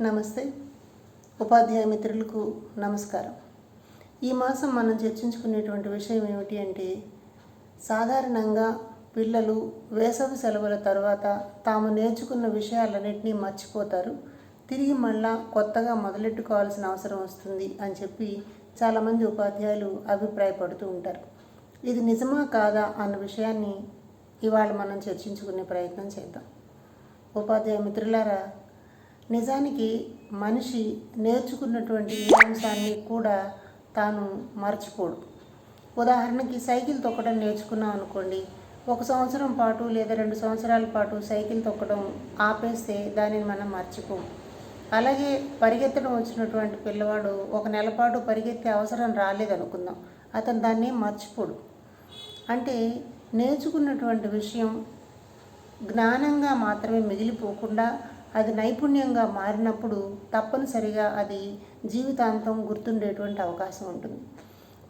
నమస్తే. ఉపాధ్యాయ మిత్రులకు నమస్కారం. ఈ మాసం మనం చర్చించుకునేటువంటి విషయం ఏమిటి అంటే సాధారణంగా పిల్లలు వేసవి సెలవుల తర్వాత తాము నేర్చుకున్న విషయాలన్నింటినీ మర్చిపోతారు. తిరిగి మళ్ళా కొత్తగా మొదలెట్టుకోవాల్సిన అవసరం వస్తుంది అని చెప్పి చాలామంది ఉపాధ్యాయులు అభిప్రాయపడుతూ ఉంటారు. ఇది నిజమా కాదా అన్న విషయాన్ని ఇవాళ మనం చర్చించుకునే ప్రయత్నం చేద్దాం. ఉపాధ్యాయ మిత్రులారా నిజానికి మనిషి నేర్చుకున్నటువంటి ఏ అంశాన్ని కూడా తాను మర్చిపోడు. ఉదాహరణకి సైకిల్ తొక్కడం నేర్చుకున్నాం అనుకోండి ఒక సంవత్సరం పాటు లేదా రెండు సంవత్సరాల పాటు సైకిల్ తొక్కడం ఆపేస్తే దానిని మనం మర్చిపోము అలాగే పరిగెత్తడం వచ్చినటువంటి పిల్లవాడు ఒక నెల పాటు పరిగెత్తే అవసరం రాలేదనుకుందాం అతను దాన్ని మర్చిపోడు. అంటే నేర్చుకున్నటువంటి విషయం జ్ఞానంగా మాత్రమే మిగిలిపోకుండా అది నైపుణ్యంగా మారినప్పుడు తప్పనిసరిగా అది జీవితాంతం గుర్తుండేటువంటి అవకాశం ఉంటుంది.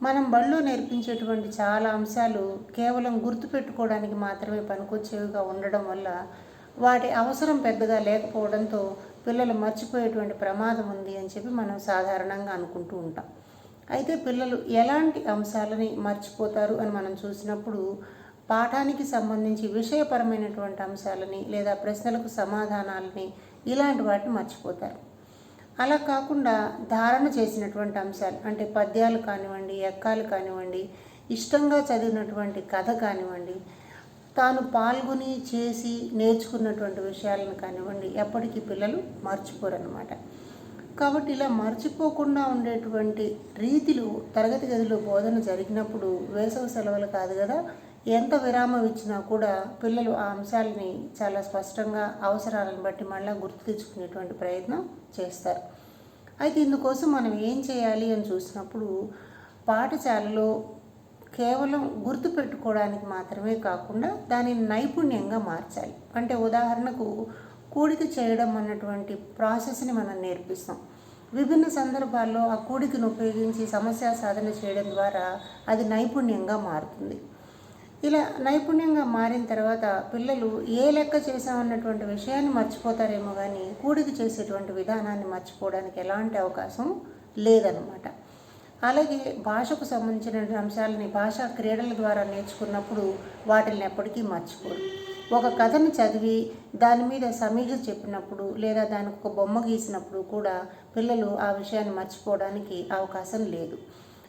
మనం బడిలో నేర్పించేటువంటి చాలా అంశాలు కేవలం గుర్తుపెట్టుకోవడానికి మాత్రమే పనికొచ్చేవిగా ఉండడం వల్ల వాటి అవసరం పెద్దగా లేకపోవడంతో పిల్లలు మర్చిపోయేటువంటి ప్రమాదం ఉంది అని చెప్పి మనం సాధారణంగా అనుకుంటూ ఉంటాం. అయితే పిల్లలు ఎలాంటి అంశాలని మర్చిపోతారు అని మనం చూసినప్పుడు పాఠానికి సంబంధించి విషయపరమైనటువంటి అంశాలని లేదా ప్రశ్నలకు సమాధానాలని ఇలాంటి వాటిని మర్చిపోతారు. అలా కాకుండా ధారణ చేసినటువంటి అంశాలు అంటే పద్యాలు కానివ్వండి ఎక్కాలు కానివ్వండి ఇష్టంగా చదివినటువంటి కథ కానివ్వండి తాను పాల్గొని చేసి నేర్చుకున్నటువంటి విషయాలను కానివ్వండి ఎప్పటికీ పిల్లలు మర్చిపోరన్నమాట. కాబట్టి ఇలా మర్చిపోకుండా ఉండేటువంటి రీతిలో తరగతి గదిలో బోధన జరిగినప్పుడు వేసవి సెలవులు కాదు కదా ఎంత విరామం ఇచ్చినా కూడా పిల్లలు ఆ అంశాలని చాలా స్పష్టంగా అవసరాలను బట్టి మళ్ళీ గుర్తు తెచ్చుకునేటువంటి ప్రయత్నం చేస్తారు. అయితే ఇందుకోసం మనం ఏం చేయాలి అని చూసినప్పుడు పాఠశాలలో కేవలం గుర్తు పెట్టుకోవడానికి మాత్రమే కాకుండా దానిని నైపుణ్యంగా మార్చాలి. అంటే ఉదాహరణకు కూడిక చేయడం అన్నటువంటి ప్రాసెస్ని మనం నేర్పిస్తాం. విభిన్న సందర్భాల్లో ఆ కూడికను ఉపయోగించి సమస్య సాధన చేయడం ద్వారా అది నైపుణ్యంగా మారుతుంది. ఇలా నైపుణ్యంగా మారిన తర్వాత పిల్లలు ఏ లెక్క చేసామన్నటువంటి విషయాన్ని మర్చిపోతారేమో కానీ కూడికి చేసేటువంటి విధానాన్ని మర్చిపోవడానికి ఎలాంటి అవకాశం లేదనమాట అలాగే భాషకు సంబంధించిన అంశాలని భాషా క్రీడల ద్వారా నేర్చుకున్నప్పుడు వాటిని ఎప్పటికీ మర్చిపోరు. ఒక కథను చదివి దాని మీద సమీక్ష చెప్పినప్పుడు లేదా దానికి ఒక బొమ్మ గీసినప్పుడు కూడా పిల్లలు ఆ విషయాన్ని మర్చిపోవడానికి అవకాశం లేదు.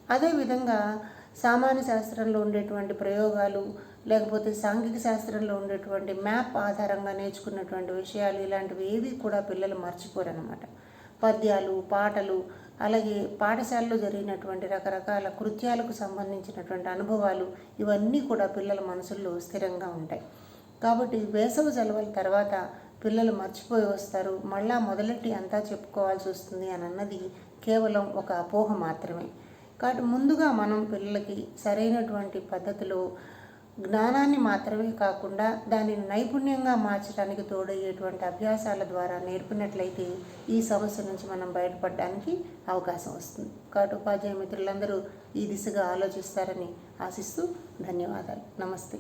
అదేవిధంగా సామాన్య శాస్త్రంలో ఉండేటువంటి ప్రయోగాలు లేకపోతే సాంఘిక శాస్త్రంలో ఉండేటువంటి మ్యాప్ ఆధారంగా నేర్చుకున్నటువంటి విషయాలు ఇలాంటివి ఏవి కూడా పిల్లలు మర్చిపోరనమాట పద్యాలు పాటలు అలాగే పాఠశాలలో జరిగినటువంటి రకరకాల కృత్యాలకు సంబంధించినటువంటి అనుభవాలు ఇవన్నీ కూడా పిల్లల మనసుల్లో స్థిరంగా ఉంటాయి. కాబట్టి వేసవి సెలవుల తర్వాత పిల్లలు మర్చిపోయి వస్తారు. మళ్ళా మొదలెట్టి అంతా చెప్పుకోవాల్సి వస్తుంది అని అన్నది కేవలం ఒక అపోహ మాత్రమే. కాబట్టి ముందుగా మనం పిల్లలకి సరైనటువంటి పద్ధతిలో జ్ఞానాన్ని మాత్రమే కాకుండా దానిని నైపుణ్యంగా మార్చడానికి తోడయ్యేటువంటి అభ్యాసాల ద్వారా నేర్పినట్లయితే ఈ సమస్య నుంచి మనం బయటపడడానికి అవకాశం వస్తుంది. కాబట్టి ఉపాధ్యాయ మిత్రులందరూ ఈ దిశగా ఆలోచిస్తారని ఆశిస్తూ ధన్యవాదాలు. నమస్తే.